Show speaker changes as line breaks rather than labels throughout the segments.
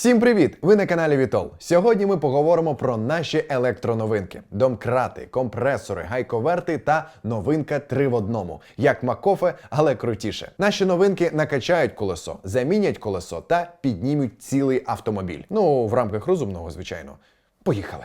Всім привіт! Ви на каналі Вітол. Сьогодні ми поговоримо про наші електроновинки: домкрати, компресори, гайковерти та новинка 3 в одному. Як Макофе, але крутіше. Наші новинки накачають колесо, замінять колесо та піднімуть цілий автомобіль. Ну, в рамках розумного, звичайно. Поїхали!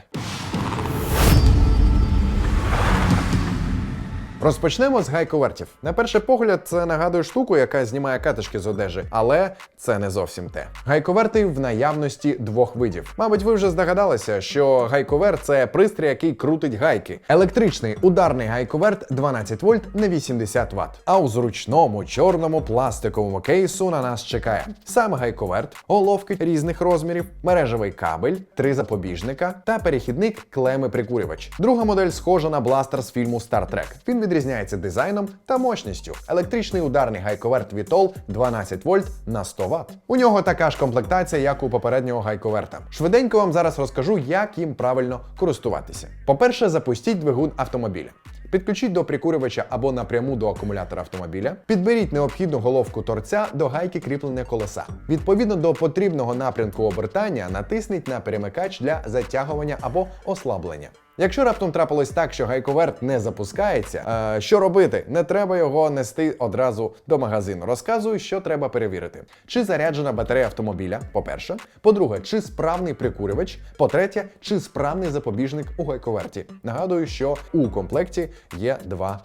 Розпочнемо з гайковертів. На перший погляд, це нагадує штуку, яка знімає катишки з одежі, але це не зовсім те. Гайковерти в наявності двох видів. Мабуть, ви вже здогадалися, що гайковерт це пристрій, який крутить гайки. Електричний ударний гайковерт 12 вольт на 80 Вт. А у зручному чорному пластиковому кейсу на нас чекає сам гайковерт, головки різних розмірів, мережевий кабель, три запобіжника та перехідник клеми прикурювач. Друга модель схожа на бластер з фільму Star Trek. Він відрізняється дизайном та мощністю. Електричний ударний гайковерт Vitol 12 вольт на 100 Вт. У нього така ж комплектація, як у попереднього гайковерта. Швиденько вам зараз розкажу, як їм правильно користуватися. По-перше, запустіть двигун автомобіля. Підключіть до прикурювача або напряму до акумулятора автомобіля. Підберіть необхідну головку торця до гайки кріплення колеса. Відповідно до потрібного напрямку обертання, натисніть на перемикач для затягування або ослаблення. Якщо раптом трапилось так, що гайковерт не запускається, е, що робити? Не треба його нести одразу до магазину. Розказую, що треба перевірити: чи заряджена батарея автомобіля, по-перше. По-друге, чи справний прикурювач. По-третє, чи справний запобіжник у гайковерті. Нагадую, що у комплекті є два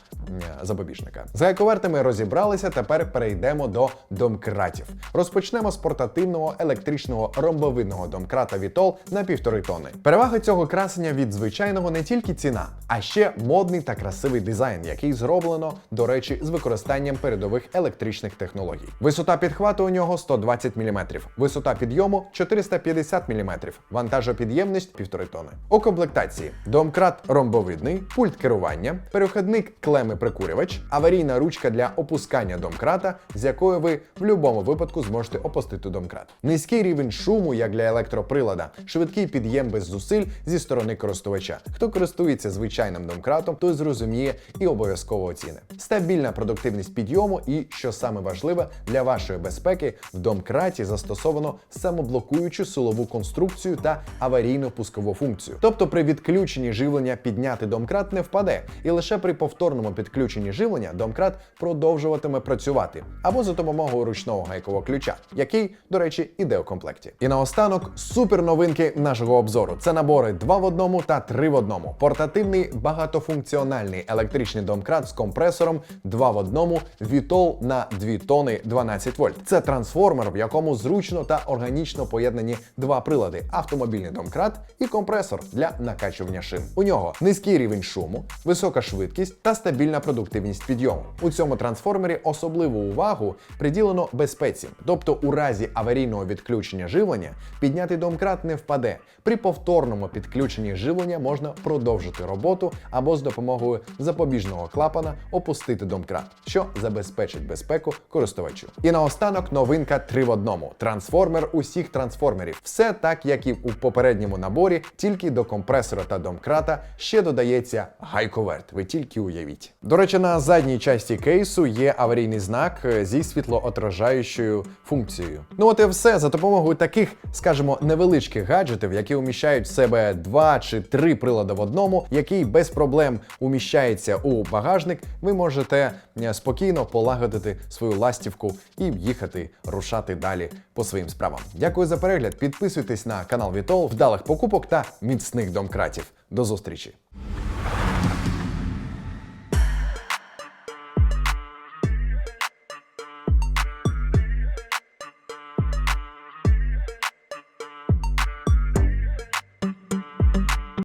запобіжника. З гайковертами розібралися. Тепер перейдемо до домкратів. Розпочнемо з портативного електричного ромбовидного домкрата Vitol на півтори тонни. Перевага цього красення від звичайного не тільки ціна, а ще модний та красивий дизайн, який зроблено, до речі, з використанням передових електричних технологій. Висота підхвату у нього 120 мм, висота підйому 450 мм, вантажопідємність 1,5 тонни. У комплектації домкрат ромбовидний, пульт керування, перехідник клеми прикурювач, аварійна ручка для опускання домкрата, з якою ви в будь-якому випадку зможете опустити домкрат. Низький рівень шуму, як для електроприлада, швидкий під'єм без зусиль зі сторони користувача. Хто користується звичайним домкратом, той зрозуміє і обов'язково оціни. Стабільна продуктивність підйому і, що саме важливе, для вашої безпеки в домкраті застосовано самоблокуючу силову конструкцію та аварійну пускову функцію. Тобто при відключенні живлення підняти домкрат не впаде, і лише при повторному підключенні живлення домкрат продовжуватиме працювати або за допомогою ручного гайкового ключа, який, до речі, іде у комплекті. І наостанок супер новинки нашого обзору. Це набори 2 в одному та 3 в одному. Портативний багатофункціональний електричний домкрат з компресором 2 в одному Vitol на 2 тони 12 вольт. Це трансформер, в якому зручно та органічно поєднані два прилади: автомобільний домкрат і компресор для накачування шин. У нього низький рівень шуму, висока швидкість та стабільна продуктивність підйому. У цьому трансформері особливу увагу приділено безпеці, тобто у разі аварійного відключення живлення піднятий домкрат не впаде. При повторному підключенні живлення можна продовжити роботу або з допомогою запобіжного клапана опустити домкрат, що забезпечить безпеку користувачу. І наостанок новинка 3 в одному: трансформер усіх трансформерів. Все так, як і у попередньому наборі, тільки до компресора та домкрата ще додається гайковерт. Ви тільки уявіть. До речі, на задній часті кейсу є аварійний знак е, зі світлоотражаючою функцією. Ну от і все за допомогою таких, скажімо, невеличких гаджетів, які уміщають в себе два чи три прилади в одному, який без проблем уміщається у багажник, ви можете е, спокійно полагодити свою ластівку і їхати рушати далі по своїм справам. Дякую за перегляд. Підписуйтесь на канал Вітол, вдалих покупок та міцних домкратів. До зустрічі!